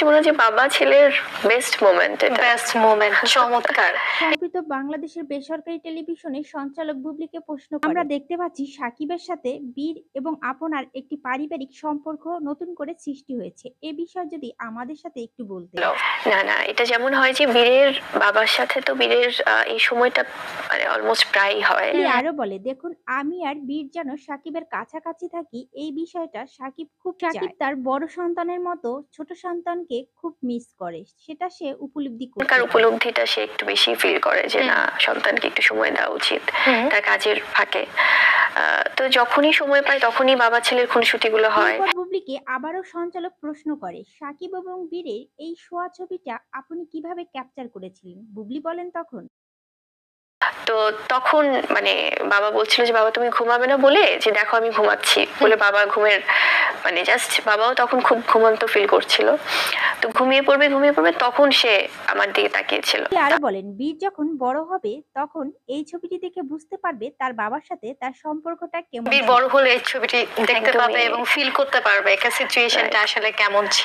কাছে মনে হয় যে বাবা ছেলের বেস্ট মোমেন্ট এটা। বেস্ট মোমেন্ট চমৎকার। সম্প্রতি বাংলাদেশের বেসরকারি টেলিভিশনে সঞ্চালক বুবলিকে প্রশ্ন আমরা দেখতে পাচ্ছি সাকিবের সাথে বীর এবং আপনার একটি পারিবারিক সম্পর্ক নতুন করে সৃষ্টি হয়েছে। এ বিষয়ে যদি আমাদের সাথে একটু বলতে। না না এটা যেমন হয় যে বীরের বাবার সাথে তো বীরের এই সময়টা মানে অলমোস্ট প্রায়ই হয়। আরও বলে দেখুন আমি আর বীর যেন সাকিবের কাছাকাছি থাকি এই বিষয়টা সাকিব খুব সাকিব তার বড় সন্তানের মতো ছোট সন্তানকে খুব মিস করে সেটা সে উপলব্ধি করতে তার উপলব্ধিটা সে একটু বেশি ফিল করে যে না সন্তানকে একটু সময় দেওয়া উচিত। তার কাজের ফাঁকে। তো যখনই সময় পায় তখনই বাবা ছেলের খুনসুটিগুলো হয়। এরপর বুবলিকে আবারও সঞ্চালক প্রশ্ন করে সাকিব এবং বীরের এই শোয়া ছবিটা আপনি কীভাবে ক্যাপচার করেছিলেন? বুবলি বলেন তখন। তো তখন মানে বাবা বলছিল যে বাবা তুমি ঘুমাবে না বলে যে দেখো আমি ঘুমাচ্ছি। বলে বাবা ঘুমের মানে জাস্ট বাবাও তখন খুব ঘুমন্ত ফিল করছিল। তো ঘুমিয়ে পড়বে ঘুমিয়ে পড়বে তখন সে আমার দিকে তাকিয়েছিল। আরও বলেন বীর যখন বড় হবে তখন এই ছবিটি দেখে বুঝতে পারবে তার বাবার সাথে তার সম্পর্কটা কেমন বীর বড় হলে এই ছবিটি দেখতে। পাবে এবং ফিল করতে পারবে একটা সিচুয়েশনটা আসলে কেমন ছিল।